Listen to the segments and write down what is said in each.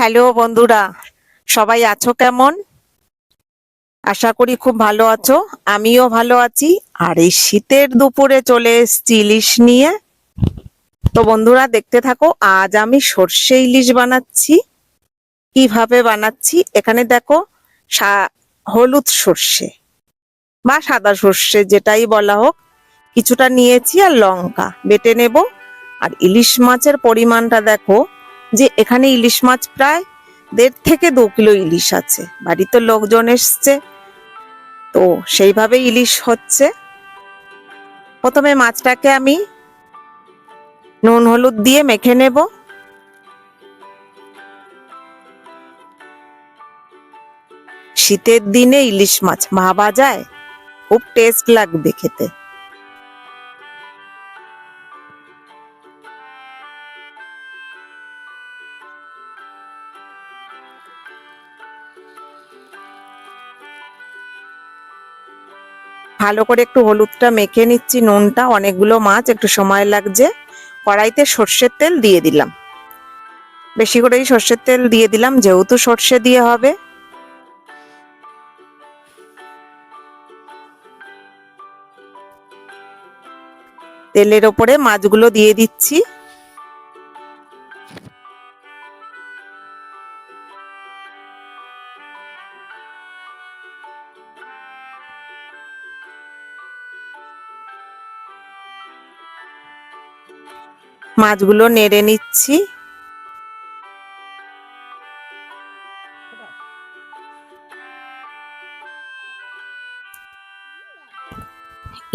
Hello বন্ধুরা, সবাই আছো কেমন? আশা করি খুব ভালো আছো, আমিও ভালো আছি। আর এই শীতের দুপুরে চলে এসেছি ইলিশ নিয়ে। তো বন্ধুরা, দেখতে থাকো, আজ আমি সর্ষে ইলিশ বানাচ্ছি। কীভাবে বানাচ্ছি? এখানে দেখো হলুদ সর্ষে বা সাদা সর্ষে, যেটাই বলা হোক। কিছুটা নিয়েছি আর লঙ্কা, বেটে নেব। আর ইলিশ মাছের পরিমাণটা দেখো যে এখানে ইলিশ মাছ প্রায় দেড় থেকে দু কিলো ইলিশ আছে। বাড়িতে লোকজন এসছে। তো সেইভাবে ইলিশ হচ্ছে। প্রথমে মাছটাকে আমি নুন, হলুদ দিয়ে মেখে নেব। শীতের দিনে ইলিশ মাছ ভাবা যায়। খুব টেস্ট লাগবে খেতে। ভালো করে একটু হলুদটা মেখে নিচ্ছি, নুনটা, অনেকগুলো মাছ, একটু সময় লাগছে। কড়াইতে সর্ষের তেল দিয়ে দিলাম। বেশি করেই সর্ষের তেল দিয়ে দিলাম, যেহেতু সর্ষে দিয়ে হবে। তেলের ওপরে মাছগুলো দিয়ে দিচ্ছি। মাছগুলো নেড়ে নিচ্ছি।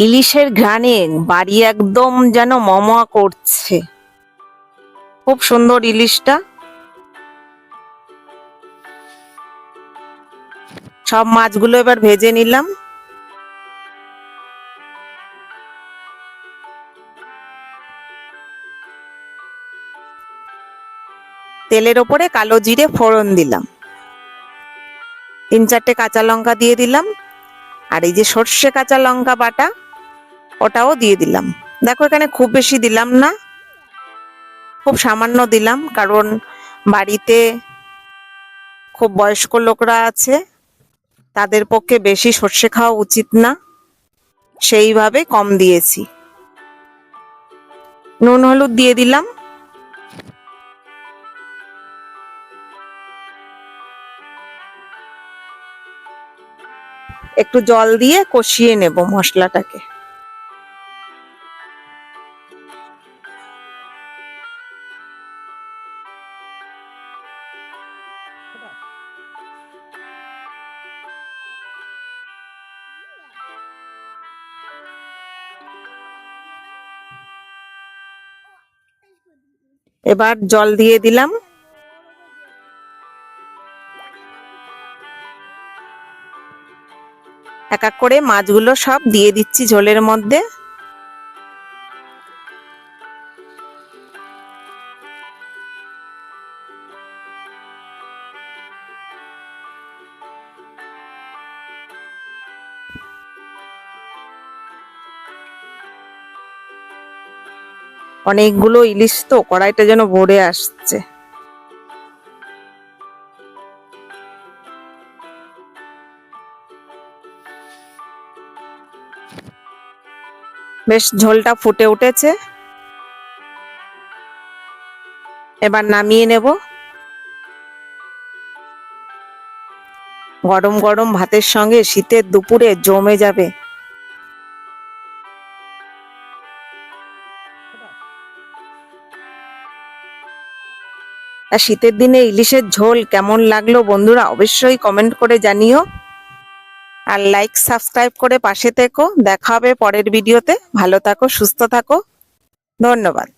ইলিশের ঘ্রাণে বাড়ি একদম যেন মমা করছে। খুব সুন্দর ইলিশটা। সব মাছগুলো এবার ভেজে নিলাম। তেলের ওপরে কালো জিরে ফোড়ন দিলাম। তিন চারটে কাঁচা লঙ্কা দিয়ে দিলাম। আর এই যে সর্ষে কাঁচা লঙ্কা বাটা, ওটাও দিয়ে দিলাম। দেখো, এখানে খুব বেশি দিলাম না। খুব সামান্য দিলাম, কারণ বাড়িতে খুব বয়স্ক লোকরা আছে, তাদের পক্ষে বেশি সর্ষে খাওয়া উচিত না। সেইভাবে কম দিয়েছি। নুন, হলুদ দিয়ে দিলাম। একটু জল দিয়ে কষিয়ে নেব মশলাটাকে। এবার জল দিয়ে দিলাম। এক এক করে মাছগুলো সব দিয়ে দিচ্ছি ঝোলের মধ্যে। অনেকগুলো ইলিশ তো কড়াইটা যেন ভরে আসছে। বেশ ঝোলটা ফুটে উঠেছে। এবার নামিয়ে নেব। গরম গরম ভাতের সঙ্গে শীতের দুপুরে জমে যাবে। শীতের দিনে ইলিশের ঝোল কেমন লাগল বন্ধুরা অবশ্যই কমেন্ট করে জানিও। আর লাইক সাবস্ক্রাইব করে পাশে থেকো। দেখা হবে পরের ভিডিওতে ভালো থাকো, সুস্থ থাকো। ধন্যবাদ।